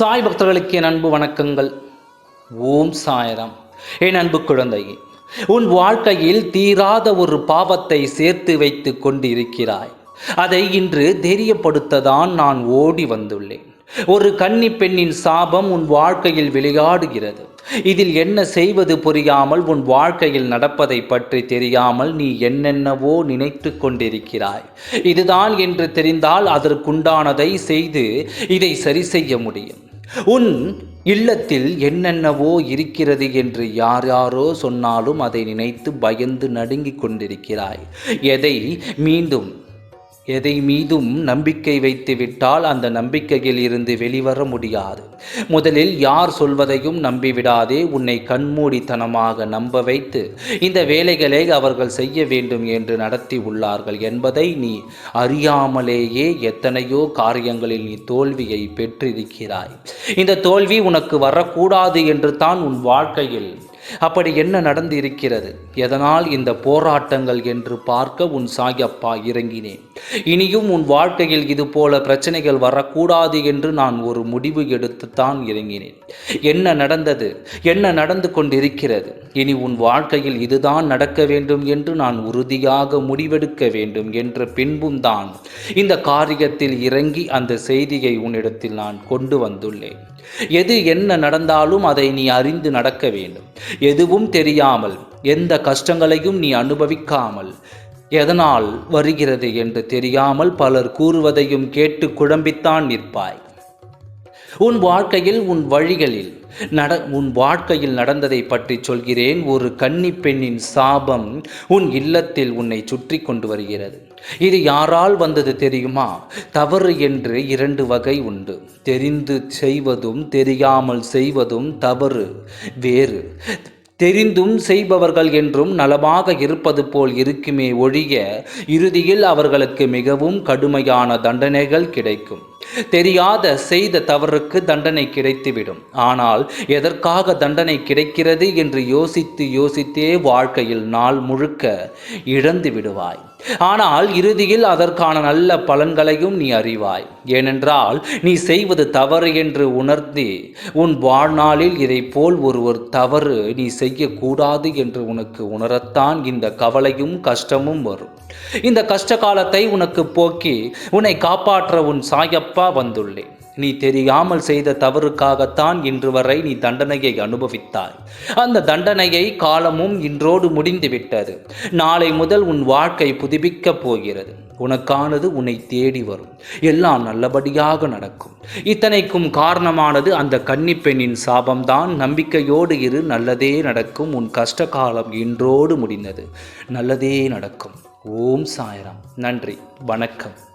சாய் பக்தர்களுக்கு என் அன்பு வணக்கங்கள். ஓம் சாயராம். என் அன்பு குழந்தையே உன் வாழ்க்கையில் தீராத ஒரு பாவத்தை சேர்த்து வைத்து கொண்டிருக்கிறாய். அதை இன்று தெரியப்படுத்ததான் நான் ஓடி வந்துள்ளேன். ஒரு கன்னி பெண்ணின் சாபம் உன் வாழ்க்கையில் விளையாடுகிறது. இதில் என்ன செய்வது புரியாமல் உன் வாழ்க்கையில் நடப்பதை பற்றி தெரியாமல் நீ என்னென்னவோ நினைத்து கொண்டிருக்கிறாய். இதுதான் என்று தெரிந்தால் அதற்குண்டானதை செய்து இதை சரி செய்ய முடியும். உன் இல்லத்தில் என்னென்னவோ இருக்கிறது என்று யார் யாரோ சொன்னாலும் அதை நினைத்து பயந்து நடுங்கிக் கொண்டிருக்கிறாய். எதை மீண்டும் எதை மீதும் நம்பிக்கை வைத்து விட்டால் அந்த நம்பிக்கையில் இருந்து வெளிவர முடியாது. முதலில் யார் சொல்வதையும் நம்பிவிடாதே உன்னை கண்மூடித்தனமாக நம்ப வைத்து இந்த வேலைகளை அவர்கள் செய்ய வேண்டும் என்று நடத்தி உள்ளார்கள் என்பதை நீ அறியாமலேயே எத்தனையோ காரியங்களில் நீ தோல்வியை பெற்றிருக்கிறாய். இந்த தோல்வி உனக்கு வரக்கூடாது என்று தான் உன் வாழ்க்கையில் அப்படி என்ன நடந்து இருக்கிறது எதனால் இந்த போராட்டங்கள் என்று பார்க்க உன் சாயப்பா இறங்கினேன். இனியும் உன் வாழ்க்கையில் இது போல பிரச்சனைகள் வரக்கூடாது என்று நான் ஒரு முடிவு எடுத்துத்தான் இறங்கினேன். என்ன நடந்தது? என்ன நடந்து கொண்டிருக்கிறது? இனி உன் வாழ்க்கையில் இதுதான் நடக்க வேண்டும் என்று நான் உறுதியாக முடிவெடுக்க வேண்டும் என்ற பின்பும் தான் இந்த காரியத்தில் இறங்கி அந்த செய்தியை உன்னிடத்தில் நான் கொண்டு வந்துள்ளேன். எது என்ன நடந்தாலும் அதை நீ அறிந்து நடக்க வேண்டும். எதுவும் தெரியாமல் எந்த கஷ்டங்களையும் நீ அனுபவிக்காமல் எதனால் வருகிறது என்று தெரியாமல் பலர் கூறுவதையும் கேட்டு குழம்பித்தான் நிற்பாய். உன் வாழ்க்கையில் உன் வழிகளில் நட உன் வாழ்க்கையில் நடந்ததை பற்றி சொல்கிறேன். ஒரு கன்னி பெண்ணின் சாபம் உன் இல்லத்தில் உன்னை சுற்றி கொண்டு வருகிறது. இது யாரால் வந்தது தெரியுமா? தவறு என்று இரண்டு வகை உண்டு. தெரிந்து செய்வதும் தெரியாமல் செய்வதும் தவறு வேறு. தெரிந்தும் செய்பவர்கள் என்றும் நலமாக இருப்பது போல் இருக்குமே ஒழிய இறுதியில் அவர்களுக்கு மிகவும் கடுமையான தண்டனைகள் கிடைக்கும். தெரியாத செய்த தவறுக்கு தண்டனை கிடைத்துவிடும். ஆனால் எதற்காக தண்டனை கிடைக்கிறது என்று யோசித்து யோசித்தே வாழ்க்கையில் நாள் முழுக்க இழந்து விடுவாய். ஆனால் இறுதியில் அதற்கான நல்ல பலன்களையும் நீ அறிவாய். ஏனென்றால் நீ செய்வது தவறு என்று உணர்ந்து உன் வாழ்நாளில் இதை போல் ஒருவர் தவறு நீ செய்யக்கூடாது என்று உனக்கு உணரத்தான் இந்த கவலையும் கஷ்டமும் வரும். இந்த கஷ்ட காலத்தை உனக்கு போக்கி உன்னை காப்பாற்ற உன் சாயப்பா வந்துள்ளேன் நீ தெரியாமல் செய்த தவறுக்காகத்தான் இன்று வரை நீ தண்டனையை அனுபவித்தாய். அந்த தண்டனையை காலமும் இன்றோடு முடிந்துவிட்டது நாளை முதல் உன் வாழ்க்கை புதுப்பிக்கப் போகிறது. உனக்கானது உன்னை தேடி வரும். எல்லாம் நல்லபடியாக நடக்கும். இத்தனைக்கும் காரணமானது அந்த கன்னிப்பெண்ணின் சாபம்தான். நம்பிக்கையோடு இரு நல்லதே நடக்கும். உன் கஷ்ட காலம் இன்றோடு முடிந்தது. நல்லதே நடக்கும். ஓம் சாய்ராம். நன்றி. வணக்கம்.